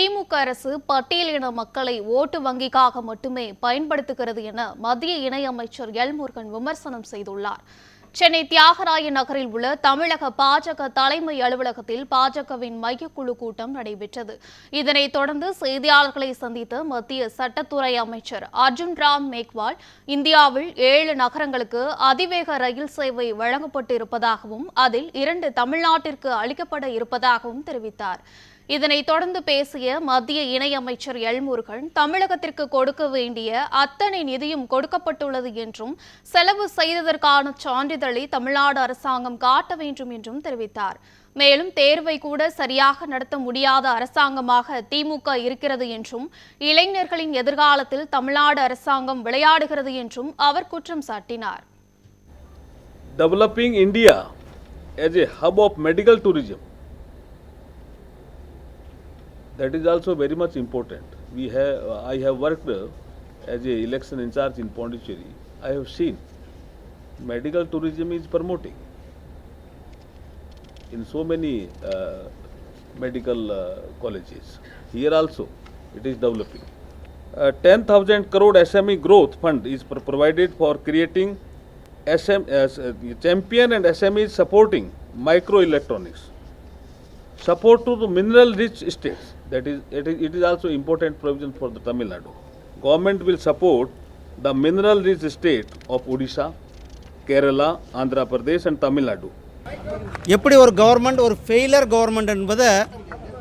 திமுக அரசு பட்டியலின மக்களை ஓட்டு வங்கிக்காக மட்டுமே பயன்படுத்துகிறது என மத்திய இணையமைச்சர் எல் முருகன் விமர்சனம் செய்துள்ளார். சென்னை தியாகராய நகரில் உள்ள தமிழக பாஜக தலைமை அலுவலகத்தில் பாஜகவின் மையக்குழு கூட்டம் நடைபெற்றது. இதனைத் தொடர்ந்து செய்தியாளர்களை சந்தித்த மத்திய சட்டத்துறை அமைச்சர் அர்ஜுன் ராம் மேக்வால் இந்தியாவில் ஏழு நகரங்களுக்கு அதிவேக ரயில் சேவை வழங்கப்பட்டு இருப்பதாகவும் அதில் இரண்டு தமிழ்நாட்டிற்கு அளிக்கப்பட இருப்பதாகவும் தெரிவித்தார். இதனைத் தொடர்ந்து பேசிய மத்திய இணையமைச்சர் எல்முருகன் தமிழகத்திற்கு கொடுக்க வேண்டிய அத்தனை நிதியும் கொடுக்கப்பட்டுள்ளது என்றும் செலவு செய்ததற்கான சான்றிதழை தமிழ்நாடு அரசாங்கம் காட்ட வேண்டும் என்றும் தெரிவித்தார் மேலும் தேர்வை கூட சரியாக நடத்த முடியாத அரசாங்கமாக திமுக இருக்கிறது என்றும் இளைஞர்களின் எதிர்காலத்தில் தமிழ்நாடு அரசாங்கம் விளையாடுகிறது என்றும் அவர் குற்றம் சாட்டினார் developing India as a hub of medical tourism. That is also very much important. We have, I have worked uh, as a election in charge in Pondicherry. I have seen medical tourism is promoting in so many uh, medical uh, colleges. Here also, it is developing. Uh, 10,000 crore SME growth fund is pro- provided for creating SM, uh, champion and SMEs supporting microelectronics. Support to the mineral rich states. That is, it is, it is also important provision for the Tamil Nadu. Government will support the mineral rich state of Odisha, Kerala, Andhra Pradesh and Tamil Nadu. எப்படி ஒரு government ஒரு failure government என்பதை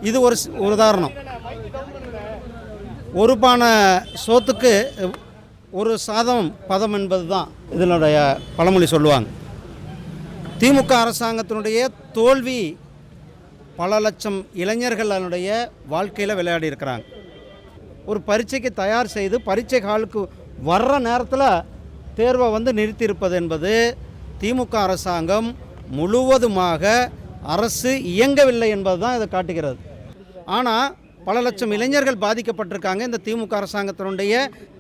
இது ஒரு ஸ்- ஒரு உதாரணம் ஒரு பானை சோத்துக்கு ஒரு சாதம் பதம் என்பது தான் இதனுடைய பழமொழி சொல்லுவாங்க திமுக அரசாங்கத்தினுடைய தோல்வி பல லட்சம் இளைஞர்கள் அதனுடைய வாழ்க்கையில் விளையாடி இருக்கிறாங்க. ஒரு பரீட்சைக்கு தயார் செய்து பரீட்சை காலுக்கு வர்ற நேரத்தில் தேர்வை வந்து நிறுத்தியிருப்பது என்பது திமுக அரசாங்கம் முழுவதுமாக அரசு இயங்கவில்லை என்பது தான் இதை காட்டுகிறது. ஆனால் பல லட்சம் இளைஞர்கள் பாதிக்கப்பட்டிருக்காங்க இந்த திமுக அரசாங்கத்தினுடைய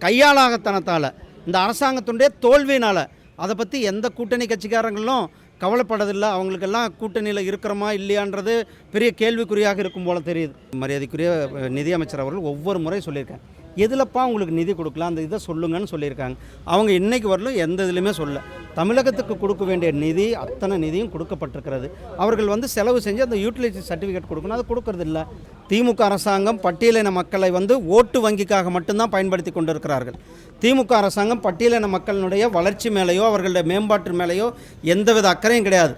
கையாளாகத்தனத்தால். இந்த அரசாங்கத்தினுடைய தோல்வியினால். அதை பற்றி எந்த கூட்டணி கட்சிக்காரங்களும் கவலைப்படதில்லை. அவங்களுக்கெல்லாம் கூட்டணியில் இருக்கிறோமா இல்லையான்றது பெரிய கேள்விக்குறியாக இருக்கும் போல தெரியுது. மரியாதைக்குரிய நிதியமைச்சர் அவர்கள் ஒவ்வொரு முறை சொல்லியிருக்கேன் எதுலப்பா உங்களுக்கு நிதி கொடுக்கலாம்? அந்த இதை சொல்லுங்கன்னு சொல்லியிருக்காங்க. அவங்க இன்றைக்கு வரலும் எந்த இதுலையுமே சொல்ல தமிழகத்துக்கு கொடுக்க வேண்டிய நிதி அத்தனை நிதியும் கொடுக்கப்பட்டிருக்கிறது. அவர்கள் வந்து செலவு செஞ்சு அந்த யூட்டிலிட்டி சர்டிஃபிகேட் கொடுக்கணும். அது கொடுக்கறது இல்லை. திமுக அரசாங்கம் பட்டியலின மக்களை வந்து ஓட்டு வங்கிக்காக மட்டும்தான் பயன்படுத்தி கொண்டிருக்கிறார்கள். திமுக அரசாங்கம் பட்டியலின மக்களினுடைய வளர்ச்சி மேலேயோ அவர்களுடைய மேம்பாட்டு மேலேயோ எந்தவித அக்கறையும் கிடையாது.